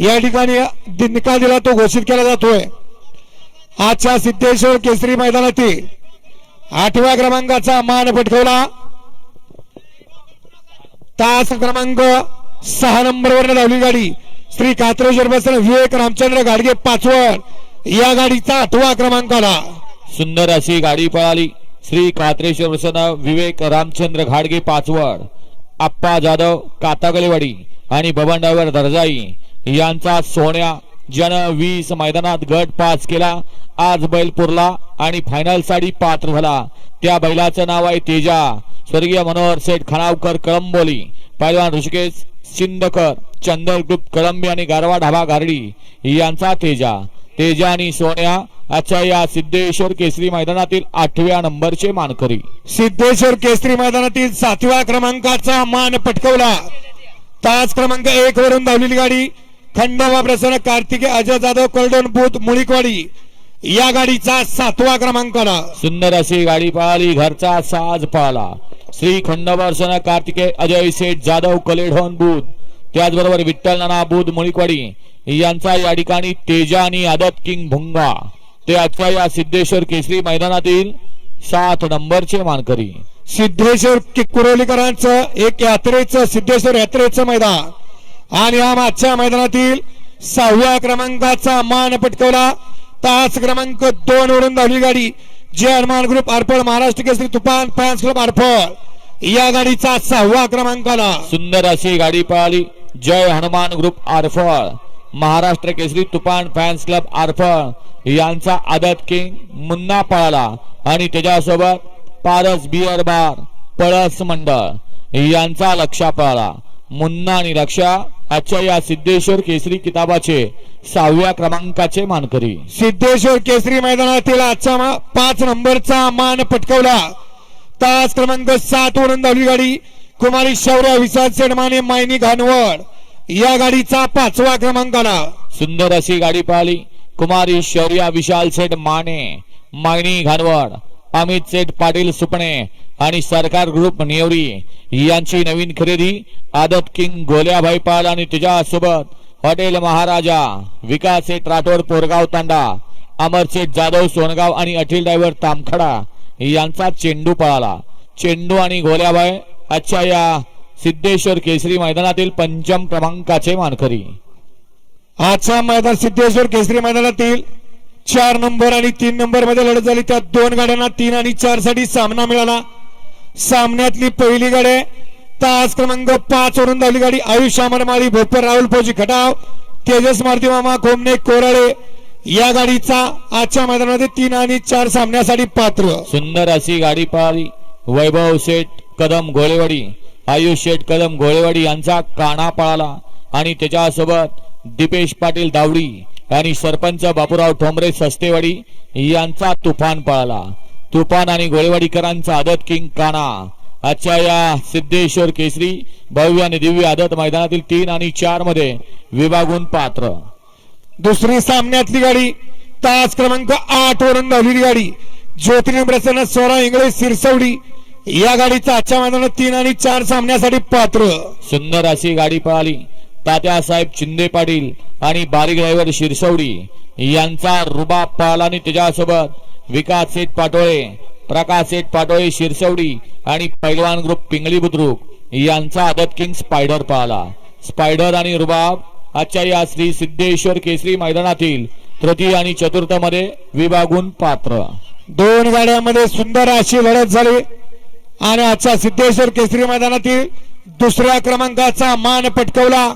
या ठिकाणी दि- निकाल दिला तो घोषित केला जातोय. आजच्या सिद्धेश्वर केसरी मैदानातील आठव्या क्रमांकाचा मान पटकवला. तास क्रमांक सहा नंबरवर धावली गाडी. श्री कात्रेश्वर बसन विवेक रामचंद्र गाडगे पाचवड. या गाडीचा आठवा क्रमांक आला. सुंदर अशी गाडी पळाली. श्री कात्रेश्वर बसन विवेक रामचंद्र घाडगे पाचवड. आप्पा जाधव कातागलेवाडी आणि बबन दर्जाई. यांचा सोन्या जन वीस मैदानात गट पास केला आज बैल पुरला आणि फायनलसाठी पात्र झाला. त्या बैलाचं नाव आहे तेजा. स्वर्गीय मनोहर सेठ खणावकर कळंबोली पैलवान ऋषिकेश सिंदकर चंदर ग्रुप कळंबी आणि गारवा ढाबा गारडी यांचा तेजा. तेजा आणि सोन्या अच्छा या सिद्धेश्वर केसरी मैदानातील आठव्या नंबरचे मानकरी. सिद्धेश्वर केसरी मैदानातील सातव्या क्रमांकाचा मान पटकवला. तास क्रमांक एक वरून धावलेली गाडी खंडोबा प्रसन्न कार्तिके अजय जाधव कर्डन बुथ मुळीकवाडी. या गाडीचा सातवा क्रमांक सुंदर अशी गाडी पळाली घरचा साज पळाला श्री खंडोबर्षण कार्तिके अजय सेठ जाधव कलेढोन बुध. त्याचबरोबर विठ्ठल नाना बुध मुळीकवाडी. यांचा या ठिकाणी तेजा आणि आदत किंग भुंगा. ते आजच्या या सिद्धेश्वर केसरी मैदानातील सात नंबरचे मानकरी. सिद्धेश्वर कुरोलीकरांचं एक यात्रेचं सिद्धेश्वर यात्रेचं मैदान. आणि या मागच्या मैदानातील सहाव्या क्रमांकाचा मान पटकवला. तास क्रमांक दोन वरून धावली गाडी. जे हनुमान ग्रुप आरफळ महाराष्ट्र केसरी तुफान फॅन्स क्लब आरफळ या गाडीचा सहावा क्रमांक आला. सुंदर अशी गाडी पळाली. जय हनुमान ग्रुप आरफळ महाराष्ट्र केसरी तुफान फॅन्स क्लब आरफळ यांचा आदत किंग मुन्ना पळाला. आणि त्याच्यासोबत पारस बियर बार पळस मंडळ. यांचा लक्षा पळाला. मुन्ना आणि लक्षा आजच्या या सिद्धेश्वर केसरी किताबाचे सहाव्या क्रमांकाचे मानकरी. सिद्धेश्वर केसरी मैदानातील आजचा पाच नंबरचा मान पटकवला. तास क्रमांक सात वरून धावली गाडी कुमारी शौर्य विशाल सेडमाने मायनी घानवड. या गाडीचा पाचवा क्रमांक आला. सुंदर अशी गाडी पळाली कुमारी शौर्या विशाल सेठ माने मागणी घानवड. अमित सेठ पाटील सुपणे आणि सरकार ग्रुप नेवरी यांची नवीन खरेदी आदत किंग गोल्याभाई पाल आणि तुझ्यासोबत हॉटेल महाराजा विकास सेठ राठोड पोरगाव तांडा अमर सेठ जाधव सोनगाव आणि अठील ड्रायव्हर तामखडा यांचा चेंडू पळाला. चेंडू आणि गोल्याबाई आजच्या या सिद्धेश्वर केसरी मैदानातील पंचम क्रमांकाचे मानकरी. आजच्या मैदान सिद्धेश्वर केसरी मैदानातील चार नंबर आणि तीन नंबरमध्ये लढत झाली. त्या दोन गाड्यांना तीन आणि चारसाठी सामना मिळाला. सामन्यातली पहिली गाडी तास क्रमांक पाच वरून धावली गाडी. आयुष अमरमाळी भोपर राहुल फौजी खटाव तेजस मारुती मामा कोमने कोराळे या गाडीचा आजच्या मैदानामध्ये तीन आणि चार सामन्यासाठी पात्र. सुंदर अशी गाडी पाहिली. वैभव शेठ कदम घोळेवाडी. आयुष शेठ कदम घोळेवाडी यांचा काना पळाला. आणि त्याच्यासोबत दीपेश पाटील दावडी आणि सरपंच बापूराव ठोंबरे सस्तेवाडी यांचा तुफान पळाला. तुफान आणि गोळेवाडीकरांचा आदत किंग काना. आजच्या या सिद्धेश्वर केसरी भव्य आणि दिव्य आदत मैदानातील तीन आणि चारमध्ये विभागून पात्र. दुसरी सामन्यातली गाडी तास क्रमांक आठ वरून धावलेली गाडी ज्योतिर्लिंग प्रसन्न सोळा इंग्रज सिरसवडी. या गाडीचा आजच्या मैदानात तीन आणि चार सामन्यासाठी पात्र. सुंदर अशी गाडी पळाली. तात्यासाहेब चिंदे पाटील आणि बारीक ड्रायव्हर शिरसवडी यांचा रुबाब पळाला आणि त्याच्यासोबत विकास सेठ पाटोळे प्रकाश सेठ पाटोळे शिरसवडी आणि पैलवान ग्रुप पिंगळी बुद्रुक यांचा अदत किंग स्पायडर पाहला स्पायडर आणि रुबाब आजच्या या श्री सिद्धेश्वर केसरी मैदानातील तृतीय आणि चतुर्थमध्ये विभागून पात्र. दोन गाड्यांमध्ये सुंदर अशी लढत झाली आणि आजच्या सिद्धेश्वर केसरी मैदानातील दुसऱ्या क्रमांकाचा मान पटकवला.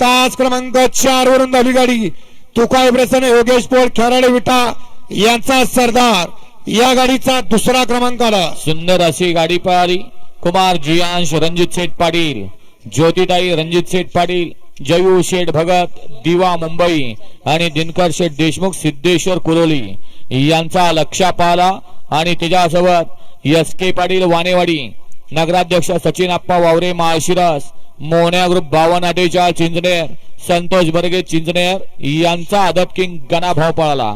तास क्रमांक चार वरून धावली गाडी तुकाई प्रसन्न योगेश पोळ खेराडे विटा यांचा सरदार. या गाडीचा दुसरा क्रमांक आला. सुंदर अशी गाडी पळाली कुमार जियांश रणजित शेठ पाटील. ज्योतिताई रणजित शेठ पाटील जयू शेठ भगत दिवा मुंबई आणि दिनकर शेठ देशमुख सिद्धेश्वर कुरोली यांचा लक्षा पाहला आणि त्याच्यासोबत एस के पाटील वानेवाडी नगराध्यक्ष सचिन आप्पा वावरे माळशिरस मोन्या ग्रुप बावन चिंचनेर संतोष बर्गे चिंचनेर यांचा अदब किंग गणाभाव पळाला.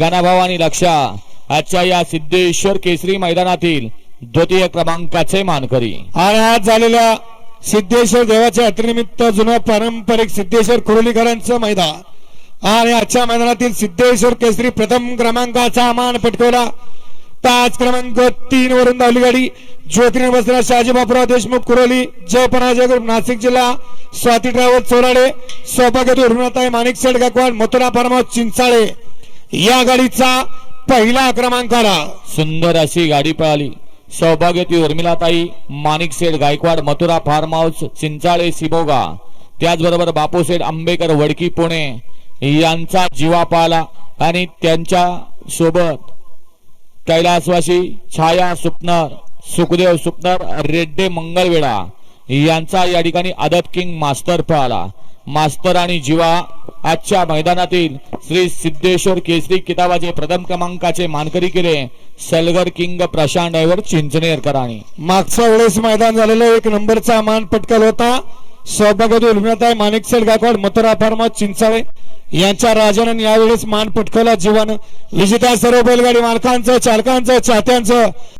गणाभाव आणि लक्षा आजच्या या सिद्धेश्वर केसरी मैदानातील द्वितीय क्रमांकाचे मानकरी. आणि आज झालेल्या सिद्धेश्वर देवाच्या यात्रेनिमित्त जुनं पारंपरिक सिद्धेश्वर कुरुलीकरांचं मैदान. आणि आजच्या मैदानातील सिद्धेश्वर केसरी प्रथम क्रमांकाचा मान पटकवला. पाच क्रमांक तीन वरून धावली गाडी ज्योतिर्न बसला शहाजी बापूराव देशमुख कुरोली जय पराजय ग्रुप नाशिक जिल्हा स्वाती ड्रायव्हर चोराडे सौभाग्य उर्मिळताई माणिक सेठ गायकवाड मथुरा फार्म चिंचाळे. या गाडीचा पहिला क्रमांक आला. सुंदर अशी गाडी पळाली. सौभाग्यती उर्मिलाताई माणिक सेठ गायकवाड मथुरा फार्म हाऊस चिंचाळे सिबोगा त्याचबरोबर बापूसेठ आंबेकर वडकी पुणे. यांचा जीवा पाला आणि त्यांच्यासोबत कैलासवासी छाया सुपनर सुखदेव सुपनर रेड्डे मंगळवेढा यांचा या ठिकाणी अदब किंग मास्तर पळाला. मास्तर आणि जीवा आजच्या मैदानातील श्री सिद्धेश्वर केसरी किताबाचे प्रथम क्रमांकाचे मानकरी केले सलगर किंग प्रशांत ड्रायव्हर चिंचणेरकरांनी. मागच्या वेळेस मैदान झालेलं एक नंबरचा मान पटकल होता. सौभाग्य उर्मिळताई माणिक शेठ गायकवाड मथुरा फार्मा चिंचाळे. यांच्या राजानं यावेळेस मान पटकवला जीवन. विजेत्या सर्व बैलगाडी मालकांचं चालकांचं चाहत्यांचं.